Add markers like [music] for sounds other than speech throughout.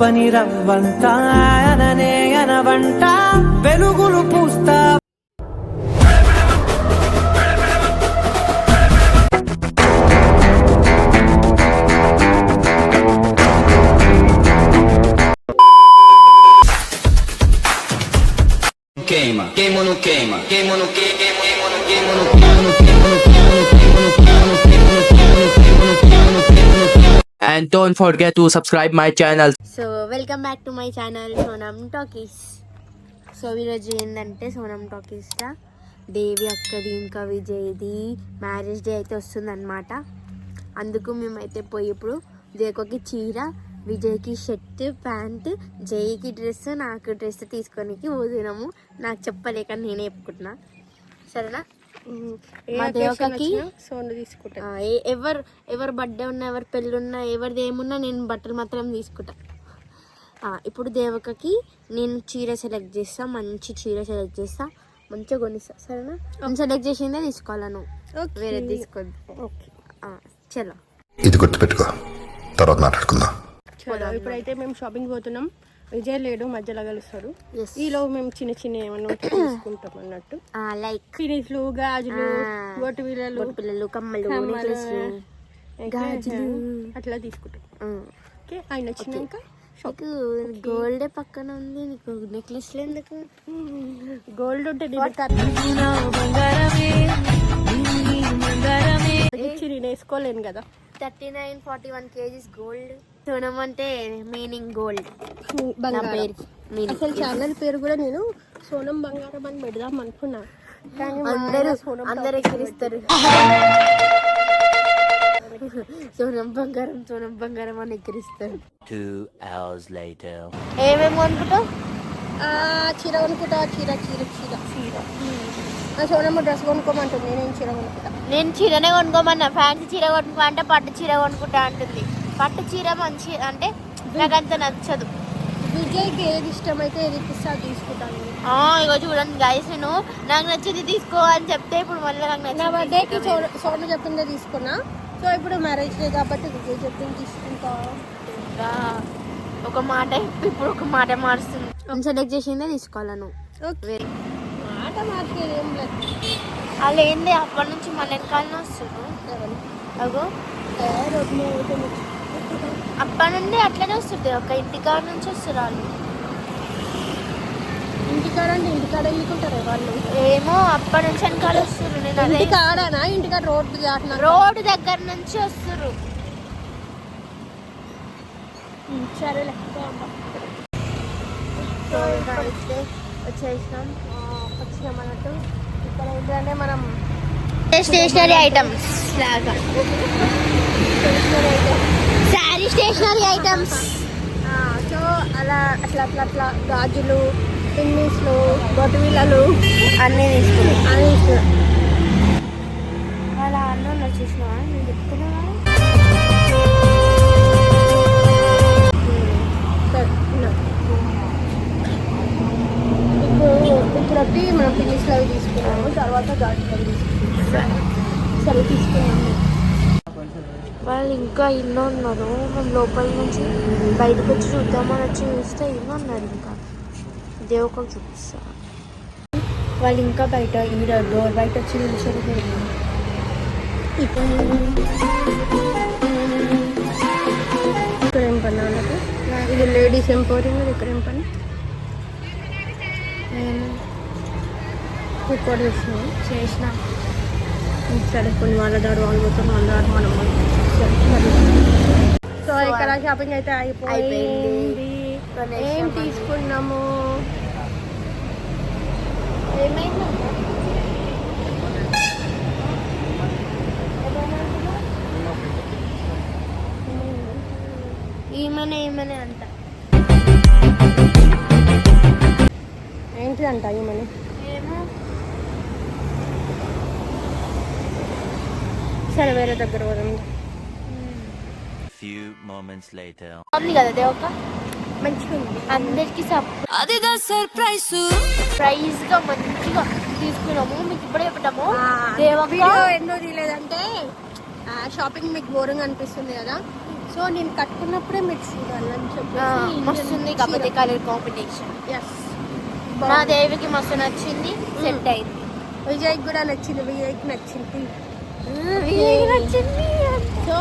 పని రవ్వంట ఆయననే అనవంట వెలుగులు పూస్తా Queima, queima no queima, queima no queima, queima no queima, queima no queima, queima no queima, queima no queima, queima no queima. And don't forget to subscribe my channel. So welcome back to my channel Sonam talkies so ఈరోజు ఏంటంటే Sonam talkies దేవి అక్కది ఇంకా విజయ్ది marriage day అయితే వస్తుందన్నమాట. అందుకు మేమైతే పోయి ఇప్పుడు దేవకి చీర విజయ్కి షర్ట్ ప్యాంట్ జైకి డ్రెస్ నాకు డ్రెస్ తీసుకొని పోతున్నాము. నాకు చెప్పలేక నేనే చెప్పుకుంటున్నా. సరేనా? మా దేవకకి సోను తీసుకుంటా. ఎవరు ఎవరు బర్త్డే ఉన్నా ఎవరు పెళ్ళి ఉన్నా ఎవరిది ఏమున్నా నేను బట్టలు మాత్రం తీసుకుంటా. ఆ, ఇప్పుడు దేవకకి నేను చీర సెలెక్ట్ చేస్తా మంచి చీర సెలెక్ట్ చేస్తా మంచిగా కొనిస్తా సరేనా? నేను సెలెక్ట్ చేసిందే తీసుకోవాలా నువ్వు? వేరే ఆ, చలో. ఇది గుర్తుపెట్టుకో తర్వాత మాట్లాడుకుందాం. ఇప్పుడైతే మేము షాపింగ్ పోతున్నాం. విజయ్ లేడు మధ్యలో కలుస్తాడు. ఈలో మేము చిన్న చిన్న ఏమన్నా ఉంటే తీసుకుంటాం [coughs] అన్నట్టు. లైక్ ఫినిష్లు గాజులు. బొట్టు బిళ్ళలు పిల్లలు కమ్మలు గాజులు. అట్లా తీసుకుంటాం. ఓకే ఆయన వచ్చినాక నీకు గోల్డ్ పక్కన ఉంది నీకు నెక్లెస్ ఎందుకు? గోల్డ్ ఉంటే నేను వేసుకోలేను కదా. Thirty nine forty one KGs gold. Sonam అంటే మీనింగ్ గోల్డ్. బంగారం. అసలు ఛానల్ పేరు కూడా నేను సోనం బంగారం అని పెడదాం అనుకున్నా. కానీ అందరూ సోనం అందరు ఎక్కిరిస్తారు. సోనం బంగారం సోనం బంగారం అని ఎక్కిరిస్తారు. Two hours later. ఏమేమి అనుకుంటావు ఆ, చీర కొనుక్కుంటా చీర చీర చీర. చీర. ఆ సోనమ్మ డ్రెస్ కొనుక్కోమంటుంది నేను చీర కొనుక్కుంటా. నేను చీరనే కొనుక్కోమన్నా. ఫ్యాన్సీ చీర కొనుక్కో అంటే పట్టు చీర కొనుక్కుంటా అంటుంది. పట్టు చీర మంచి అంటే నాకు అంత నచ్చదు. విజయ్కి ఏది ఇష్టమైతే ఏది అది తీసుకుంటాను. ఇగో చూడండి గైస్ నేను నాకు నచ్చింది తీసుకో అని చెప్తే ఇప్పుడు మళ్ళీ నాకు నా నచ్చింది బర్త్డేకి సోన సోను చెప్పిందే తీసుకున్నా. సో ఇప్పుడు మ్యారేజ్ డే కాబట్టి విజయ్ చెప్పింది తీసుకుంటా. ఒక మాట ఇప్పుడు ఒక మాట మారుస్తుంది. సెలెక్ట్ చేసిందే తీసుకోవాలా నువ్వు? ఓకే. మాట మార్చేది ఏం లేదు. అలా ఏంది? అప్పటి నుంచి మన వెనకాలనే వస్తున్నావు. ఎవరు? అగో. అప్పటి నుండి అట్లనే వస్తుంది ఒక ఇంటికాడ నుంచి వస్తారు వాళ్ళు ఇంటికాడ అంటే ఇంటికాడ వెళ్ళుకుంటారే వాళ్ళు? ఏమో అప్పటి నుంచి వెనకాల వస్తారు నేను అదే ఇంటికాడనా? ఇంటికాడ రోడ్డు దాటినా? రోడ్డు దగ్గర నుంచి వస్తారు సరేలే వచ్చేసినాం. వచ్చినాం అన్నట్టు. ఇక్కడ ఏంటంటే మనం స్టేషనరీ ఐటమ్స్ లాగా. శారీ స్టేషనరీ ఐటమ్స్ సో అలా అట్లా అట్లా అట్లా గాజులు పిన్నిస్లు బొట్టువిల్లలు అన్నీ తీసుకున్నాం. అన్నీ ఇస్తున్నాం. అలా అన్నం వచ్చేసిన నేను చెప్తున్నా ఇప్పుడు వచ్చి మనం పిన్నిస్లు అవి తీసుకున్నాము తర్వాత గాజులు తీసుకున్నాము. సరే తీసుకున్నాము. వాళ్ళు ఇంకా ఇన్నో ఉన్నారు. మేము లోపల నుంచి బయటకు వచ్చి చూద్దామని వచ్చి చూస్తే ఇన్నో ఉన్నారు ఇంకా. దేవకం చూపిస్తా. వాళ్ళు ఇంకా బయట ఈడ డోర్ బయట వచ్చి నిలిచారు ఇక్కడ ఏం పని వాళ్ళకి? ఇది లేడీస్ ఎంపోరియం ఇక్కడ ఏం పని? నేను చేస్తున్నాం చేసిన. సరే కొన్ని వాళ్ళ దారు వాళ్ళు పోతాం వాళ్ళ దారు మనం సో ఇక్కడ షాపింగ్ అయితే అయిపోయింది. ఏం తీసుకున్నాము? ఏమైందంటే ఈమెనే ఈమెనే అంట. ఏంటిదంట ఏమని ఏమో. సరే వేరే దగ్గర పోదాం. Few moments later. ఉంది కదా దేవక మంచిగా ఉంది. అందరికి సర్ప్రైజ్ ప్రైజ్గా మంచిగా తీసుకున్నాము. మీకు ఇప్పుడే చెప్పటము దేవక వీడియో ఎందుకు తీయలేదంటే షాపింగ్ మీకు బోరింగ్ అనిపిస్తుంది కదా. సో నేను కట్టుకున్నప్పుడే మీరు చూడాలని మస్తుంది కాకపోతే చెప్పి కలర్ కాంబినేషన్ నా దేవికి మస్తు నచ్చింది. సెట్ అయింది. విజయ్కి కూడా నచ్చింది. విజయ్కి నచ్చింది. విజయ్కి నచ్చింది. సో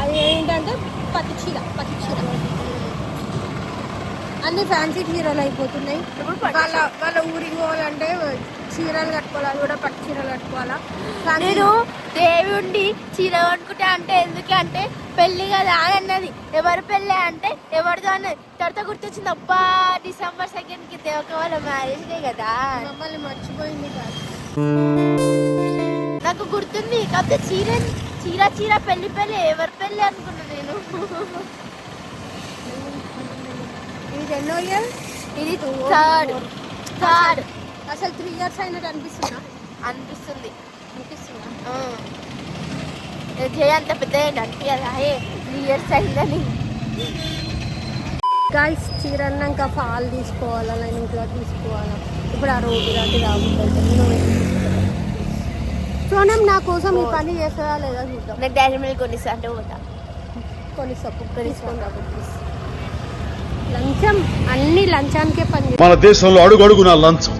అది ఏంటంటే పత్తి చీర పత్తి చీర. అన్ని ఫ్యాన్సీ చీరలు అయిపోతున్నాయి. వాళ్ళ వాళ్ళ ఊరికి పోవాలంటే చీరలు కట్టుకోవాలి అది కూడా పట్టు చీరలు కట్టుకోవాలా? కానీ నేను దేవి ఉండి చీర కొనుక్కుంటా అంటే ఎందుకంటే పెళ్ళి కదా అని అన్నది. ఎవరి పెళ్ళి అంటే ఎవరిదో అన్నది. తర్వాత గుర్తొచ్చింది అబ్బా డిసెంబర్ సెకండ్కి దేవక వాళ్ళ మ్యారేజ్ కదా. మమ్మల్ని మర్చిపోయింది కాదు. నాకు గుర్తుంది కాకపోతే చీర చీర చీర పెళ్ళి పెళ్ళి ఎవరి పెళ్ళి అనుకున్నా నేను. ఇది ఎన్నో ఇయర్ ఇది థర్డ్. థర్డ్. అసలు త్రీ ఇయర్స్ అయినట్టు అనిపిస్తుందా? అనిపిస్తుంది. అనిపిస్తుందా. నేను జయ అంత పెద్ద అనిపించాలా త్రీ ఇయర్స్ అయిందని. గాయస్ చీర అన్నాక పాలు తీసుకోవాలా లైనింగ్ క్లాత్ తీసుకోవాలా? ఇప్పుడు ఆ రోడ్డు దాటి రాబోతుంది సోనం నా కోసం ఈ పని చేస్తుందా లేదా చూద్దాం. నాకు డైరీ మిల్క్ కొనిస్తా అంటే పోతా. రాబోతుంది ప్లీజ్ లంచం అన్ని లంచానికే పని మన దేశంలో అడుగడుగునా లంచం?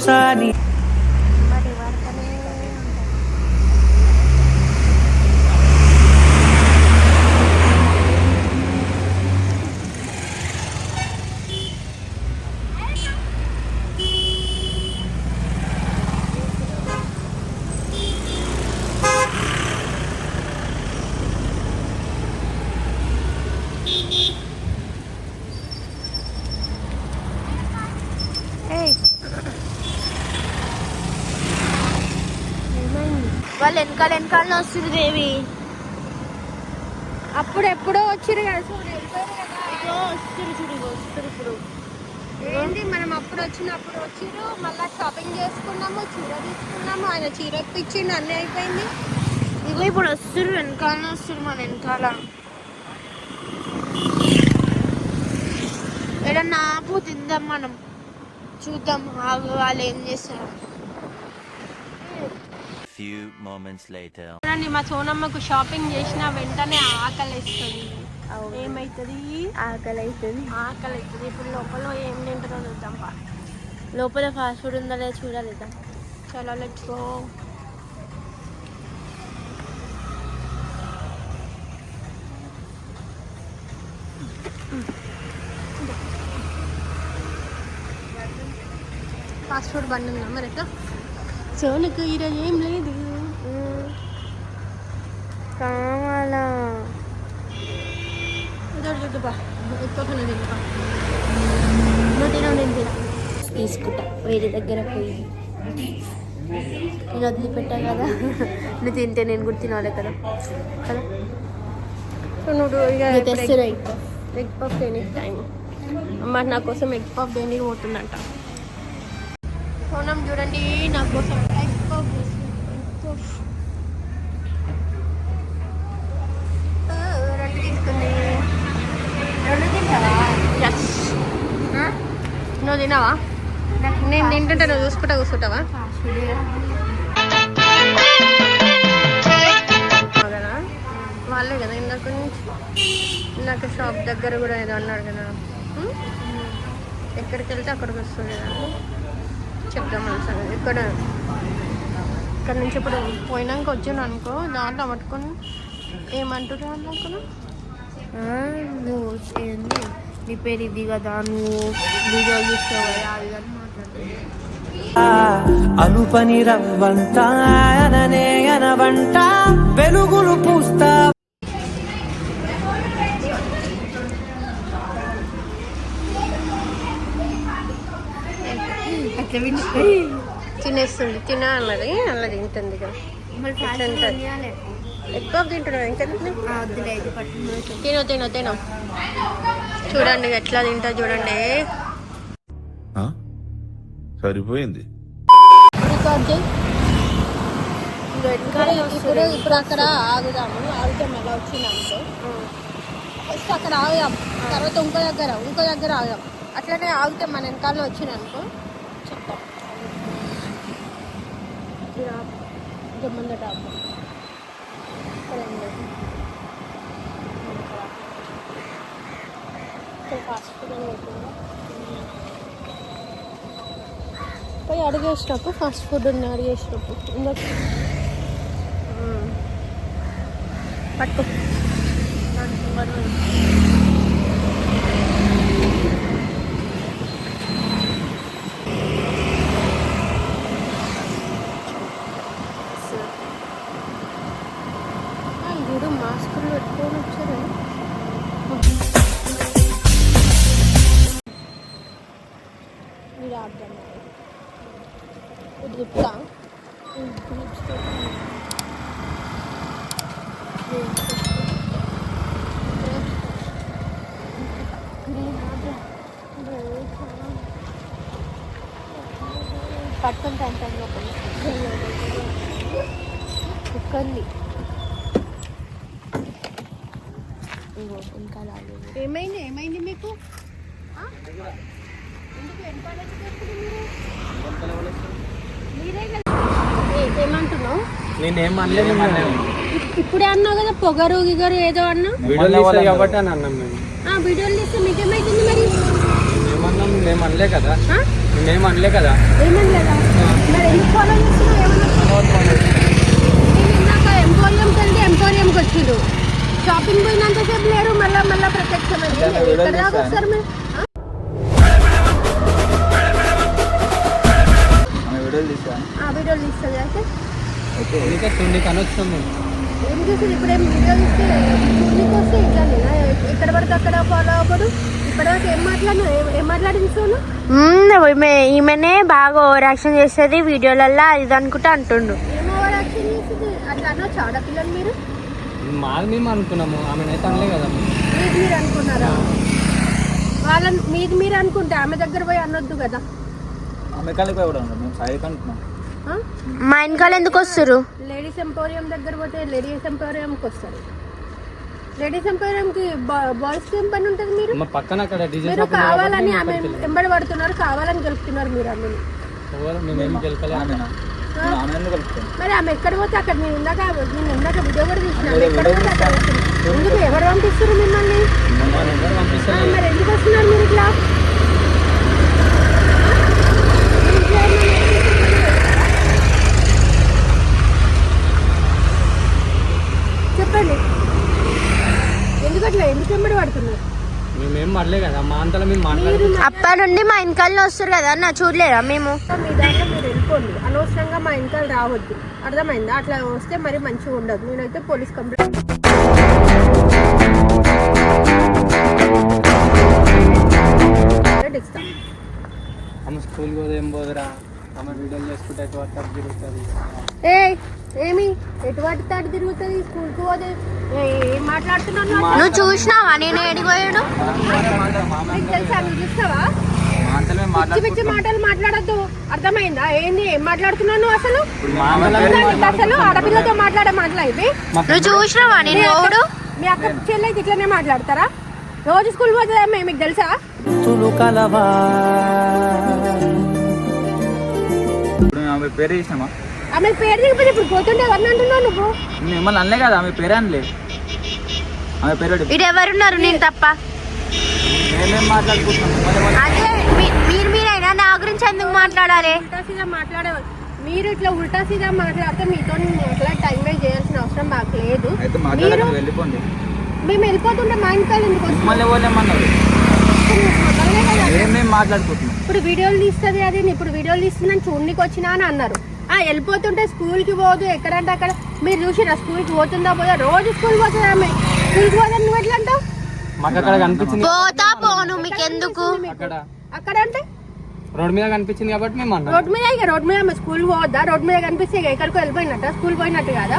sa వెనకాల వెనకాల వస్తుంది దేవి. అప్పుడు ఎప్పుడో వచ్చిరు కదా చూడు. వస్తుంది చూడు వస్తుంది ఇప్పుడు. ఏంటి మనం అప్పుడు వచ్చినప్పుడు వచ్చిరు మళ్ళీ షాపింగ్ చేసుకున్నాము చీర తీసుకున్నాము ఆయన చీర ఇప్పించిండు అన్నీ అయిపోయింది. ఇదిగో ఇప్పుడు వస్తుంది వెనకాల వస్తుంది మన వెనకాల. ఏడన్నా ఆపు తిందాం మనం. చూద్దాం ఆగు వాళ్ళు ఏం చేస్తారు. Few moments later. చూడండి మా సోనమ్మకు షాపింగ్ చేసిన వెంటనే ఆకలి వేస్తుంది ఏమైతుంది? ఆకలి అవుతుంది ఆకలి అవుతుంది ఇప్పుడు లోపల ఏం తింటారో చూద్దాం పా. లోపల ఫాస్ట్ ఫుడ్ ఉందా లేదా చూడాలిదా చలో లెట్స్ గో ఫాస్ట్ ఫుడ్ బండి ఉందా మరి ఎట్లా సోనుకు ఈరోజు ఏం లేదు. కావాలా? చూద్దుపా తిన తీసుకుంటా. వేరే దగ్గర పోయి. నేను వదిలిపెట్టా కదా. నువ్వు తింటే నేను కూడా తినాలి కదా. కదా? సో నువ్వు ఇక తెస్తున్నా ఇంకా ఎగ్ పఫ్. దేనికి టైం. అమ్మ నా కోసం ఎగ్ పఫ్ దేనికి పోతుందంట. సోనం చూడండి నా కోసం. ఎగ్ పఫ్ రెండు తీసుకుంది రెండు తింటావా ఎస్ నువ్వు తినవా నేను తింటుంటే నువ్వు చూసుకుంటా కూర్చుంటావా? కదా వాళ్ళే కదా ఇందాక నుంచి. ఇందాక షాప్ దగ్గర కూడా ఏదో అన్నాడు కదా. ఎక్కడికి వెళ్తే అక్కడికి వస్తుంది కదా. చెప్దాం అనుసారి ఇక్కడ ఇక్కడ నుంచి ఇప్పుడు పోయినాక వచ్చాను అనుకో దాంట్లో పట్టుకొని ఏమంటున్నావు అనుకున్నా నువ్వు ఏంది? నీ పేరు ఇది కదా నువ్వు వీడియో చూస్తావు? కదా అది అని మాట్లాడుతున్నావు. అలుపని రవ్వంత అననే అనవంట వెలుగులు తిన అన్నది అలా తింటుంది కదా? ఎక్కువ తింటున్నావు? పట్టు తిను. తిను తిను చూడండి ఎట్లా తింటా చూడండి. సరిపోయింది. ఇప్పుడు ఇప్పుడు అక్కడ ఆగుదాము. ఆగితే మళ్ళీ వచ్చిందనుకో. ఫస్ట్ అక్కడ ఆగుదాం తర్వాత ఇంకో దగ్గర ఇంకో దగ్గర ఆగుదాం అట్లనే ఆగితే మన వెనకాల వచ్చిందనుకో. చెప్తాం. फिर आप जब मंदिर टाप करेंगे। ఫాస్ట్ ఫుడ్ అని పోయి అడిగేసినప్పుడు ఫాస్ట్ ఫుడ్ ఉన్న అడిగేసినప్పుడు ఇందాక పట్టుకో పట్టుకుంటా ఇగో ఇంకా రాలేదు ఏమైంది ఏమైంది మీకు ఏమంటున్నావు నేనేం అనలేదు ఇప్- ఇప్పుడే అన్నావు కదా పొగరు గిగరు ఏదో అన్నా. వీడియోలు కాబట్టి అని అన్నాం మేము ఆ వీడియోలు తీస్తే మీకేమైతుంది మరి? ఏమన్నాం మేము అనలే కదా? మేమేం అనలే కదా. ఏమనలేదా? ఇందాక ఎంపోరియంకి వెళ్తే ఎంపోరియంకి వచ్చిండు షాపింగ్ పోయినంతసేపు లేరు మళ్ళీ మళ్ళీ ప్రత్యక్షమైంది ఎక్కడ దాకా వస్తారు మీరు ఆ? వీడియోలు తీస్తుంది అయితే ఇంకా ఏం చేసేది ఇప్పుడు ఏం చూడడానికి వస్తే ఇట్లా నేనా వరకు పడితే అక్కడ ఫాలో అవ్వడు సోను? ఈమెనే బాగా ఓవర్ యాక్షన్ చేస్తుంది వీడియోలల్లో ఇది అనుకుంటా అంటుండు. ఏం ఓవర్ యాక్షన్ చేసింది? అట్లా అనొచ్చు ఆడపిల్లలు మీరు? మాది మేము అనుకున్నాము ఆమెనైతే అనలే కదా మీరు అనుకున్నారా? వాళ్ళని మీది మీరు అనుకుంటే ఆమె దగ్గర పోయి అనొద్దు కదా. ఆమె కలిపి కూడా మేము సైడ్ అంటున్నాం ఆ? మా వెనకాల ఎందుకు వస్తారు లేడీస్ ఎంపోరియం దగ్గర పోతే లేడీస్ ఎంపోరియంకి వస్తారు. లేడీస్ ఎంపోరియంకి బాయ్స్ ఏం పని ఉంటుంది మీరు? మా పక్కన అక్కడ డీజే మీరు కావాలని ఆమె ఎంబడి పడుతున్నారు కావాలని గెలుపుతున్నారు మీరు ఆమెను? మరి ఆమె ఎక్కడ పోతే అక్కడ? నేను ఇందాక నేను ఇందాక వీడియో కూడా తీసిన ఆమె ఎక్కడ పోతే అక్కడ వస్తుంది. ఎందుకు ఎవరు పంపిస్తారు మిమ్మల్ని ఆ, మరి ఎందుకు వస్తున్నారు మీరు ఇట్లా ఇంట్లో ఏమన్నా చెప్పండి ఎందుకు అట్లా ఎందుకు ఎంబడి పడుతున్నారు మేమేం అనలే కదా మా అంతలో మేము మీరు మాట్లాడుతున్నాం మా- అప్ప నుండి మా వెనకాల వస్తారు కదా అన్న చూడలేదా మేము? మీ దాంట్లో మీరు వెళ్ళిపోండి. అనవసరంగా మా ఇంట్లో రావద్దు. అర్థమైందా? అట్లా వస్తే మరి మంచిగా ఉండదు. నేనైతే పోలీస్ కంప్లైంట్ ఇస్తాను ఆమె స్కూల్కి పోదురా? ఆమె వీడియోలు చేసుకుంటే వాట్సాప్ తిరుగుతుంది. ఏ ఏమి? ఎటువంటి తాటి తిరుగుతుంది? స్కూల్కి పోతే ఏ, మాట్లాడుతున్నాను నువ్వు? చూసినావా? నేను ఎడిపోయాడు నీకు తెలుసా? నువ్వు చూస్తావా? పిచ్చి పిచ్చి మాటలు మాట్లాడద్దు. అర్థమైందా? ఏంది? ఏం మాట్లాడుతున్నావు నువ్వు అసలు? అసలు ఆడపిల్లతో మాట్లాడే మాటలు ఇవి నువ్వు చూసినావా? నేను ఓడు మీ అక్క చెల్లెకి ఇట్లనే మాట్లాడతారా? రోజు స్కూల్ పోతుందా? మీకు తెలుసా? ఇప్పుడు ఆమె పేరే చేసినామా ఆమె పేరు దిగిపోతే ఇప్పుడు పోతుండే ఎవరిని అంటున్నావు నువ్వు? మిమ్మల్ని అనలే కదా ఆమె పేరే అనలే. ఆమె పేరు ఇటు ఎవరున్నారు? నేను తప్ప. మేమేం మాట్లాడుకుంటున్నాం? అదే మీ- మీరు మీరైనా నా గురించి ఎందుకు మాట్లాడాలి? ఉల్టా సీదా మాట్లాడే మీరు ఇట్లా ఉల్టా సీదా మాట్లాడితే మీతో మాట్లాడే టైం వేస్ట్ చేయాల్సిన అవసరం మాకు లేదు. అయితే మీరు వెళ్ళిపోండి. మేము వెళ్ళిపోతుంటే మా ఇంటికి ఎందుకు మేమేం మాట్లాడుకుంటున్నాం? ఇప్పుడు వీడియోలు తీస్తుంది అది ఇప్పుడు వీడియోలు తీస్తుందని చూడనికి వచ్చినా అని అన్నారు. వెళ్ళిపోతుంటే స్కూల్కి పోదు ఎక్కడంటే అక్కడ. మీరు చూసిరా స్కూల్కి పోతుందా పోదా? రోజు స్కూల్ పోతుందా ఆమె? స్కూల్కి పోదా నువ్వు ఎట్లా అంటావు? మాకు అక్కడ కనిపించింది. పోతా పోను మీకు ఎందుకు అక్కడ అక్కడ అంటే? రోడ్ మీద కనిపించింది కాబట్టి మేము అన్నాం. రోడ్ మీద ఇక రోడ్ మీద ఆమె స్కూల్ పోవద్దా రోడ్ మీద కనిపిస్తే ఇక ఎక్కడికో వెళ్ళిపోయినట్ట? స్కూల్ పోయినట్టు కాదా?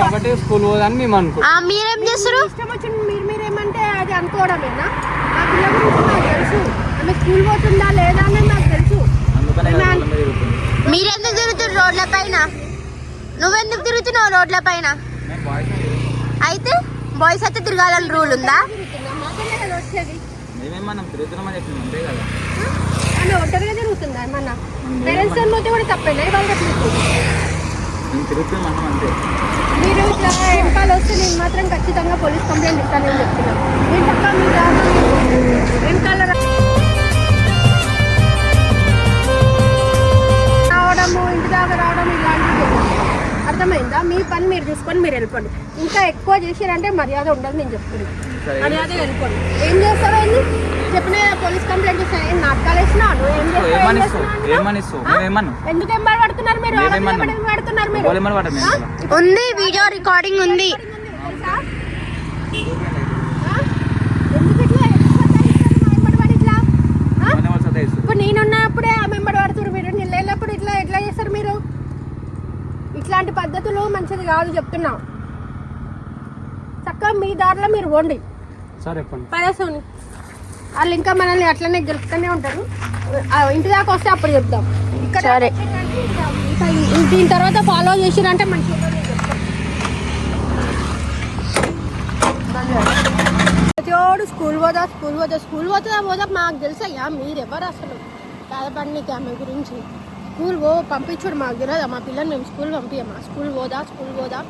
కాబట్టి స్కూల్ పోదని మేము అనుకో ఆ, మీరేం చేస్తారు ఇష్టం వచ్చింది మీరు మీరేమంటే అది అనుకోవడమేనా? మా పిల్ల గురించి నాకు తెలుసు. ఆమె స్కూల్ పోతుందా లేదా అనేది నాకు తెలుసు. మీరెందుకు తిరుగుతున్నారు రోడ్ల పైన? నువ్వెందుకు తిరుగుతున్నావు రోడ్ల పైన. అయితే బాయ్స్ అయితే తిరగాలని రూల్ ఉందా? తిరుగుతున్నాం మీరు ఇట్లా వెనకాల వస్తే నేను మాత్రం ఖచ్చితంగా పోలీస్ కంప్లైంట్ ఇస్తానని చెప్తున్నాను నేను పక్కా మీరు వెనకాల దాకా రావడం ఇలాంటివి. అర్థమైందా? మీ పని మీరు చూసుకొని మీరు వెళ్ళిపోండి. ఇంకా ఎక్కువ చేసారంటే మర్యాద ఉండదు నేను చెప్తున్నాను సరే. మర్యాద వెళ్ళిపోండి. ఏం చేస్తావా ఏంది? చెప్పిన పోలీస్ కంప్లైంట్ ఇస్తాను ఏం నాటకాలు వేసినా నువ్వు ఏం ఏం? మేమేమన్నాం? ఎందుకు ఎంబడి పడుతున్నారు మీరు? పడుతున్నారు మీరు. ఉంది వీడియో రికార్డింగ్ ఉంది తెలుసా? ఆ? ఎందుకు ఇట్లా ఎందుకు సతాయిస్తారు మా వెంబడి పడి ఇట్లా? ఆ? మన వాళ్ళు సతాయిస్తారు. ఇప్పుడు నేనున్నప్పుడే ఆ మెంబడి పడుతున్నారు మీరు నేను లేనప్పుడు ఇట్లా ఎట్లా చేస్తారు మీరు ఇట్లాంటి పద్ధతులు మంచిది కాదు చెప్తున్నా. చక్కగా మీ దారిలో మీరు పోండి. సార్ పరేసోని వాళ్ళు ఇంకా మనల్ని అట్లనే గెలుపుతూనే ఉంటారు. ఆ ఇంటి దాకా వస్తే అప్పుడు చెప్దాం ఇక్కడ సరే. దీని తర్వాత ఫాలో చేసిరంటే మంచిగా. ప్రతివాడు స్కూల్ పోదా స్కూల్ పోదా స్కూల్ పోతుందా పోదా మాకు తెలుసయ్యా మీరు ఎవరు అసలు? బాధపడినకి ఆమె గురించి. స్కూల్ పో పంపించుడు మాకు తెలియదా. మా పిల్లల్ని మేము స్కూల్ పంపించమా స్కూల్ పోదా? స్కూల్ పోదా?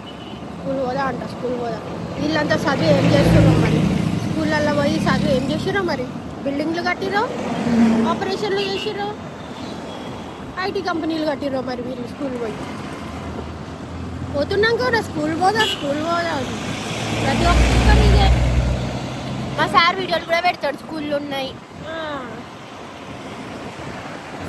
స్కూల్ పోదా అంట స్కూల్ పోదా? వీళ్ళంతా చదువు ఏం చేస్తున్నాం మరి? స్కూళ్ళల్లో పోయి చదువు ఏం చేసిరో మరి? బిల్డింగ్లు కట్టిరో ఆపరేషన్లు చేసిరో ఐటీ కంపెనీలు కట్టిరో మరి వీళ్ళు స్కూల్ పోయి? పోతున్నాం కూడా స్కూల్ పోదా? స్కూల్ పోదా? ప్రతి ఒక్కరు మా సార్ వీడియోలు కూడా పెడతాడు. స్కూల్లో ఉన్నాయి.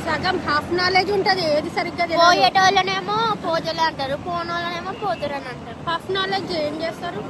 సగం హాఫ్ నాలెడ్జ్ ఉంటుంది. ఏది సరిగ్గా పోయేటోళ్ళనేమో పోజలే అంటారు పోనోళ్ళనేమో పోతురని అంటారు. హాఫ్ నాలెడ్జ్ ఏం చేస్తారు?